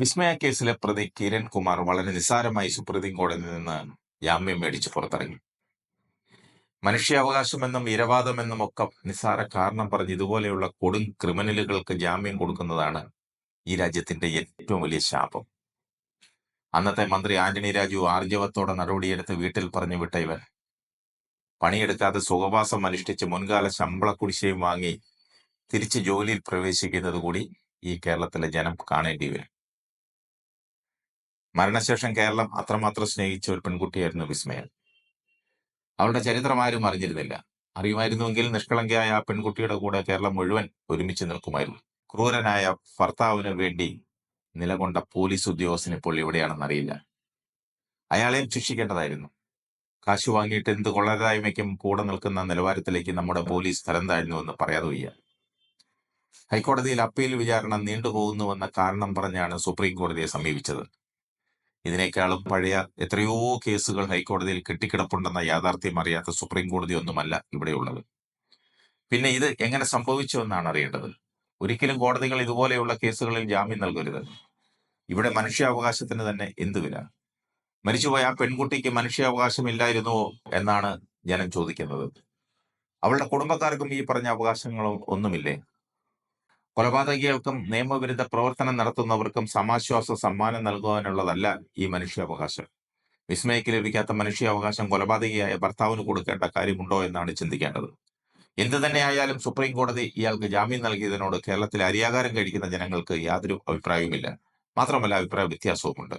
വിസ്മയ കേസിലെ പ്രതി കിരൺ കുമാർ വളരെ നിസ്സാരമായി സുപ്രീം കോടതിയിൽ നിന്ന് ജാമ്യം മേടിച്ച് പുറത്തിറങ്ങി. മനുഷ്യാവകാശമെന്നും ഇരവാദമെന്നും ഒക്കെ നിസ്സാര കാരണം പറഞ്ഞ് ഇതുപോലെയുള്ള കൊടും ക്രിമിനലുകൾക്ക് ജാമ്യം കൊടുക്കുന്നതാണ് ഈ രാജ്യത്തിന്റെ ഏറ്റവും വലിയ ശാപം. അന്നത്തെ മന്ത്രി ആന്റണി രാജു ആർജവത്തോടെ നടപടിയെടുത്ത് വീട്ടിൽ പറഞ്ഞു വിട്ട ഇവൻ. പണിയെടുക്കാതെ സുഖവാസം അനുഷ്ഠിച്ച് മുൻകാല ശമ്പള കുടിശ്ശയും വാങ്ങി തിരിച്ച് ജോലിയിൽ പ്രവേശിക്കുന്നത് കൂടി ഈ കേരളത്തിലെ ജനം കാണേണ്ടി വരും. മരണശേഷം കേരളം അത്രമാത്രം സ്നേഹിച്ച ഒരു പെൺകുട്ടിയായിരുന്നു വിസ്മയ അവളുടെ ചരിത്രം ആരും അറിഞ്ഞിരുന്നില്ല. അറിയുമായിരുന്നുവെങ്കിൽ നിഷ്കളങ്കയായ ആ പെൺകുട്ടിയുടെ കൂടെ കേരളം മുഴുവൻ ഒരുമിച്ച് നിൽക്കുമായിരുന്നു. ക്രൂരനായ ഭർത്താവിന് വേണ്ടി നിലകൊണ്ട പോലീസ് ഉദ്യോഗസ്ഥൻ ഇപ്പോൾ എവിടെയാണെന്നറിയില്ല അയാളെയും ശിക്ഷിക്കേണ്ടതായിരുന്നു. കാശ് വാങ്ങിയിട്ട് എന്ത് കൊള്ളരായ്മയ്ക്കും കൂടെ നിൽക്കുന്ന നിലവാരത്തിലേക്ക് നമ്മുടെ പോലീസ് തരം താഴ്ന്നുവെന്ന് പറയാതെ വയ്യ ഹൈക്കോടതിയിൽ അപ്പീൽ വിചാരണ നീണ്ടുപോകുന്നുവെന്ന കാരണം പറഞ്ഞാണ് സുപ്രീം കോടതിയെ സമീപിച്ചത്. ഇതിനേക്കാളും പഴയ എത്രയോ കേസുകൾ ഹൈക്കോടതിയിൽ കെട്ടിക്കിടപ്പുണ്ടെന്ന യാഥാർത്ഥ്യം അറിയാത്ത സുപ്രീം കോടതി ഒന്നുമല്ല ഇവിടെയുള്ളത്. പിന്നെ ഇത് എങ്ങനെ സംഭവിച്ചു എന്നാണ് അറിയേണ്ടത്? ഒരിക്കലും കോടതികൾ ഇതുപോലെയുള്ള കേസുകളിൽ ജാമ്യം നൽകരുത്. ഇവിടെ മനുഷ്യാവകാശത്തിന് തന്നെ എന്ത് വില? മരിച്ചുപോയ ആ പെൺകുട്ടിക്ക് മനുഷ്യാവകാശമില്ലായിരുന്നുവോ എന്നാണ് ജനം ചോദിക്കുന്നത്. അവളുടെ കുടുംബക്കാർക്കും ഈ പറഞ്ഞ അവകാശങ്ങളോ ഒന്നുമില്ലേ? കൊലപാതകികൾക്കും നിയമവിരുദ്ധ പ്രവർത്തനം നടത്തുന്നവർക്കും സമാശ്വാസ സമ്മാനം നൽകുവാനുള്ളതല്ല ഈ മനുഷ്യാവകാശം. വിസ്മയക്ക് ലഭിക്കാത്ത മനുഷ്യാവകാശം കൊലപാതകിയായ ഭർത്താവിന് കൊടുക്കേണ്ട കാര്യമുണ്ടോ എന്നാണ് ചിന്തിക്കേണ്ടത്. എന്തു തന്നെയായാലും സുപ്രീം കോടതി ഇയാൾക്ക് ജാമ്യം നൽകിയതിനോട് കേരളത്തിൽ അരിയാകാരം കഴിക്കുന്ന ജനങ്ങൾക്ക് യാതൊരു അഭിപ്രായവുമില്ല. മാത്രമല്ല അഭിപ്രായ വ്യത്യാസവുമുണ്ട്.